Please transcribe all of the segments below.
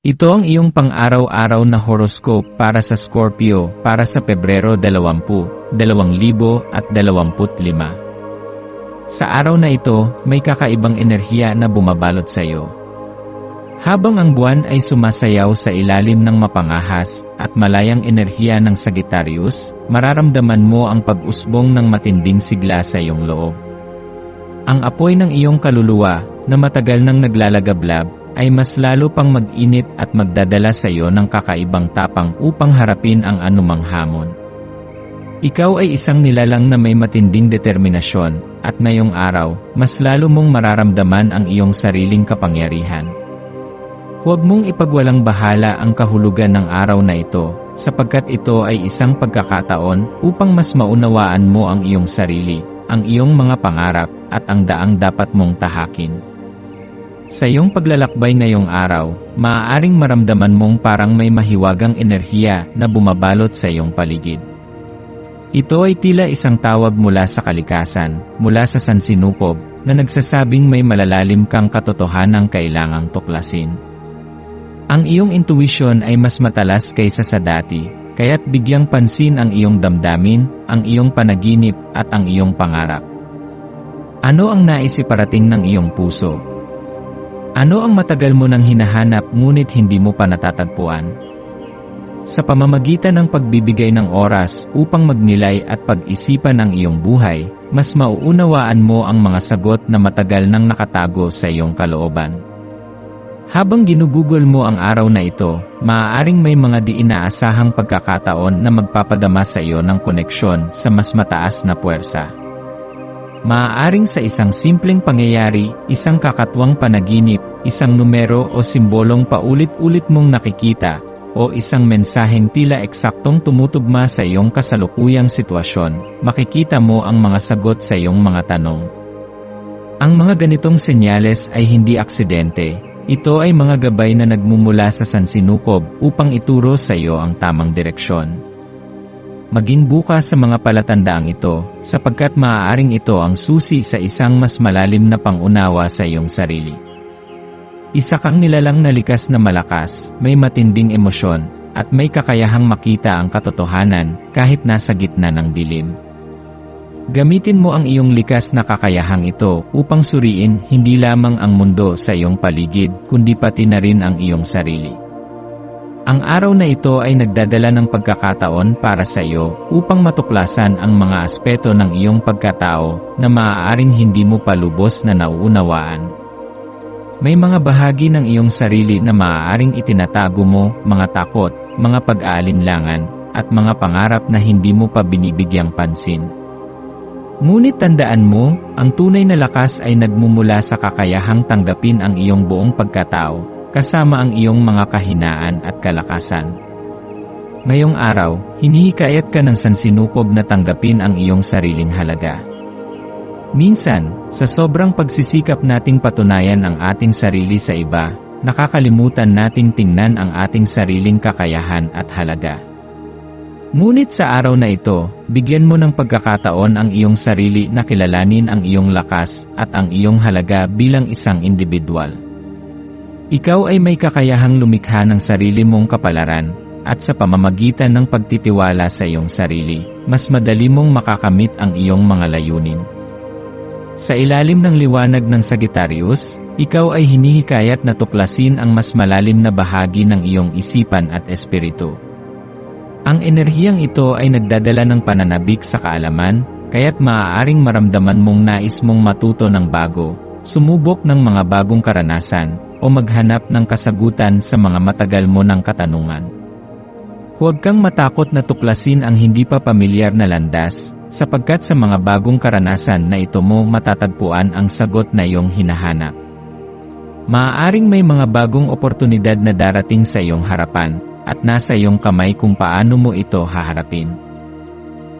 Ito ang iyong pang-araw-araw na horoscope para sa Scorpio para sa Pebrero 20, 2025. Sa araw na ito, may kakaibang enerhiya na bumabalot sa iyo. Habang ang buwan ay sumasayaw sa ilalim ng mapangahas at malayang enerhiya ng Sagittarius, mararamdaman mo ang pag-usbong ng matinding sigla sa iyong loob. Ang apoy ng iyong kaluluwa, na matagal nang naglalagablab, ay mas lalo pang mag-init at magdadala sa iyo ng kakaibang tapang upang harapin ang anumang hamon. Ikaw ay isang nilalang na may matinding determinasyon, at ngayong araw, mas lalo mong mararamdaman ang iyong sariling kapangyarihan. Huwag mong ipagwalang bahala ang kahulugan ng araw na ito, sapagkat ito ay isang pagkakataon upang mas maunawaan mo ang iyong sarili, ang iyong mga pangarap, at ang daang dapat mong tahakin. Sa iyong paglalakbay ngayong araw, maaaring maramdaman mong parang may mahiwagang enerhiya na bumabalot sa iyong paligid. Ito ay tila isang tawag mula sa kalikasan, mula sa sansinukob, na nagsasabing may malalalim kang katotohanang kailangang tuklasin. Ang iyong intuition ay mas matalas kaysa sa dati, kaya't bigyang pansin ang iyong damdamin, ang iyong panaginip, at ang iyong pangarap. Ano ang naisiparating ng iyong puso? Ano ang matagal mo nang hinahanap ngunit hindi mo pa natatagpuan? Sa pamamagitan ng pagbibigay ng oras upang magnilay at pag-isipan ang iyong buhay, mas mauunawaan mo ang mga sagot na matagal nang nakatago sa iyong kalooban. Habang ginugugol mo ang araw na ito, maaaring may mga di inaasahang pagkakataon na magpapadama sa iyo ng koneksyon sa mas mataas na puwersa. Maaaring sa isang simpleng pangyayari, isang kakatwang panaginip, isang numero o simbolong paulit-ulit mong nakikita, o isang mensaheng tila eksaktong tumutugma sa iyong kasalukuyang sitwasyon, makikita mo ang mga sagot sa iyong mga tanong. Ang mga ganitong senyales ay hindi aksidente, ito ay mga gabay na nagmumula sa sansinukob upang ituro sa iyo ang tamang direksyon. Maging bukas sa mga palatandaang ito, sapagkat maaaring ito ang susi sa isang mas malalim na pangunawa sa iyong sarili. Isa kang nilalang na likas na malakas, may matinding emosyon, at may kakayahang makita ang katotohanan kahit nasa gitna ng dilim. Gamitin mo ang iyong likas na kakayahang ito upang suriin hindi lamang ang mundo sa iyong paligid kundi pati na rin ang iyong sarili. Ang araw na ito ay nagdadala ng pagkakataon para sa iyo upang matuklasan ang mga aspeto ng iyong pagkatao na maaaring hindi mo pa lubos na nauunawaan. May mga bahagi ng iyong sarili na maaaring itinatago mo, mga takot, mga pag-aalinlangan, at mga pangarap na hindi mo pa binibigyang pansin. Ngunit tandaan mo, ang tunay na lakas ay nagmumula sa kakayahang tanggapin ang iyong buong pagkatao kasama ang iyong mga kahinaan at kalakasan. Ngayong araw, hinihikayat ka ng sansinukob na tanggapin ang iyong sariling halaga. Minsan, sa sobrang pagsisikap nating patunayan ang ating sarili sa iba, nakakalimutan nating tingnan ang ating sariling kakayahan at halaga. Ngunit sa araw na ito, bigyan mo ng pagkakataon ang iyong sarili na kilalanin ang iyong lakas at ang iyong halaga bilang isang individual. Ikaw ay may kakayahang lumikha ng sarili mong kapalaran, at sa pamamagitan ng pagtitiwala sa iyong sarili, mas madali mong makakamit ang iyong mga layunin. Sa ilalim ng liwanag ng Sagittarius, ikaw ay hinihikayat na tuklasin ang mas malalim na bahagi ng iyong isipan at espiritu. Ang enerhiyang ito ay nagdadala ng pananabik sa kaalaman, kaya't maaaring maramdaman mong nais mong matuto ng bago, sumubok ng mga bagong karanasan, o maghanap ng kasagutan sa mga matagal mo ng katanungan. Huwag kang matakot na tuklasin ang hindi pa pamilyar na landas, sapagkat sa mga bagong karanasan na ito mo matatagpuan ang sagot na iyong hinahanap. Maaaring may mga bagong oportunidad na darating sa iyong harapan, at nasa iyong kamay kung paano mo ito haharapin.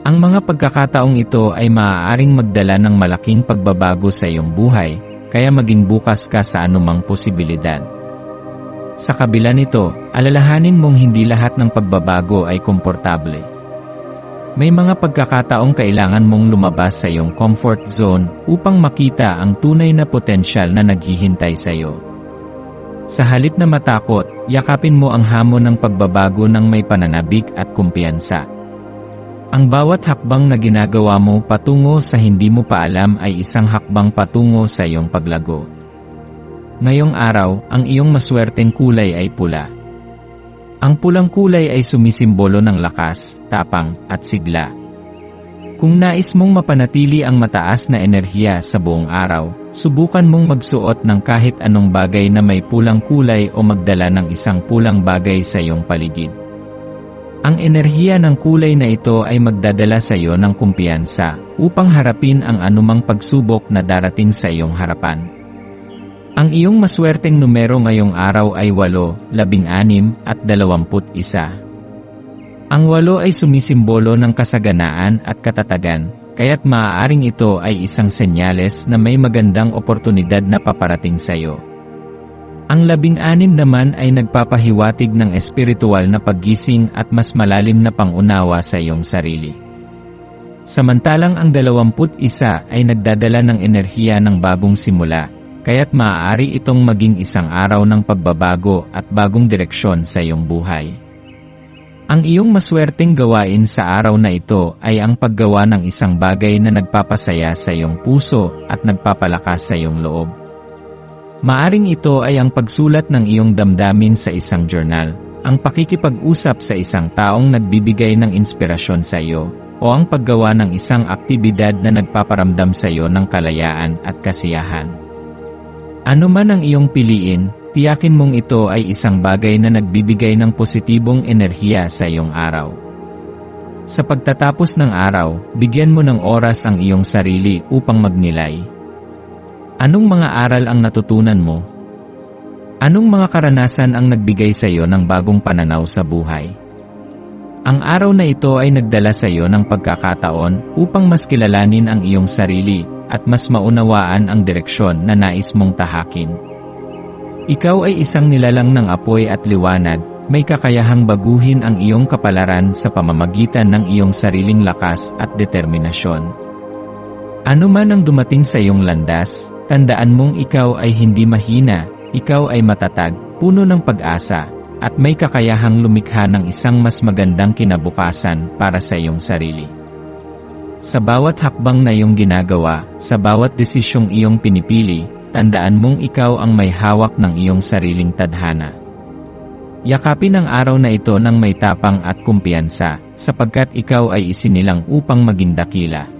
Ang mga pagkakataong ito ay maaaring magdala ng malaking pagbabago sa iyong buhay, kaya maging bukas ka sa anumang posibilidad. Sa kabila nito, alalahanin mong hindi lahat ng pagbabago ay komportable. May mga pagkakataong kailangan mong lumabas sa iyong comfort zone upang makita ang tunay na potensyal na naghihintay sa iyo. Sa halip na matakot, yakapin mo ang hamon ng pagbabago ng may pananabik at kumpiyansa. Ang bawat hakbang na ginagawa mo patungo sa hindi mo pa alam ay isang hakbang patungo sa iyong paglago. Ngayong araw, ang iyong maswerteng kulay ay pula. Ang pulang kulay ay sumisimbolo ng lakas, tapang, at sigla. Kung nais mong mapanatili ang mataas na enerhiya sa buong araw, subukan mong magsuot ng kahit anong bagay na may pulang kulay o magdala ng isang pulang bagay sa iyong paligid. Ang enerhiya ng kulay na ito ay magdadala sa iyo ng kumpiyansa upang harapin ang anumang pagsubok na darating sa iyong harapan. Ang iyong maswerteng numero ngayong araw ay 8, 16 at 21. Ang 8 ay sumisimbolo ng kasaganaan at katatagan, kaya't maaaring ito ay isang senyales na may magandang oportunidad na paparating sa iyo. Ang labing-anim naman ay nagpapahiwatig ng espiritual na paggising at mas malalim na pangunawa sa iyong sarili. Samantalang ang dalawamput isa ay nagdadala ng enerhiya ng bagong simula, kaya't maaari itong maging isang araw ng pagbabago at bagong direksyon sa iyong buhay. Ang iyong maswerteng gawain sa araw na ito ay ang paggawa ng isang bagay na nagpapasaya sa iyong puso at nagpapalakas sa iyong loob. Maaring ito ay ang pagsulat ng iyong damdamin sa isang journal, ang pakikipag-usap sa isang taong nagbibigay ng inspirasyon sa iyo, o ang paggawa ng isang aktibidad na nagpaparamdam sa iyo ng kalayaan at kasiyahan. Ano man ang iyong piliin, tiyakin mong ito ay isang bagay na nagbibigay ng positibong enerhiya sa iyong araw. Sa pagtatapos ng araw, bigyan mo ng oras ang iyong sarili upang magnilay. Anong mga aral ang natutunan mo? Anong mga karanasan ang nagbigay sa iyo ng bagong pananaw sa buhay? Ang araw na ito ay nagdala sa iyo ng pagkakataon upang mas kilalanin ang iyong sarili at mas maunawaan ang direksyon na nais mong tahakin. Ikaw ay isang nilalang ng apoy at liwanag, may kakayahang baguhin ang iyong kapalaran sa pamamagitan ng iyong sariling lakas at determinasyon. Ano man ang dumating sa iyong landas, tandaan mong ikaw ay hindi mahina, ikaw ay matatag, puno ng pag-asa, at may kakayahang lumikha ng isang mas magandang kinabukasan para sa iyong sarili. Sa bawat hakbang na iyong ginagawa, sa bawat desisyong iyong pinipili, tandaan mong ikaw ang may hawak ng iyong sariling tadhana. Yakapin ang araw na ito ng may tapang at kumpiyansa, sapagkat ikaw ay isinilang upang maging dakila.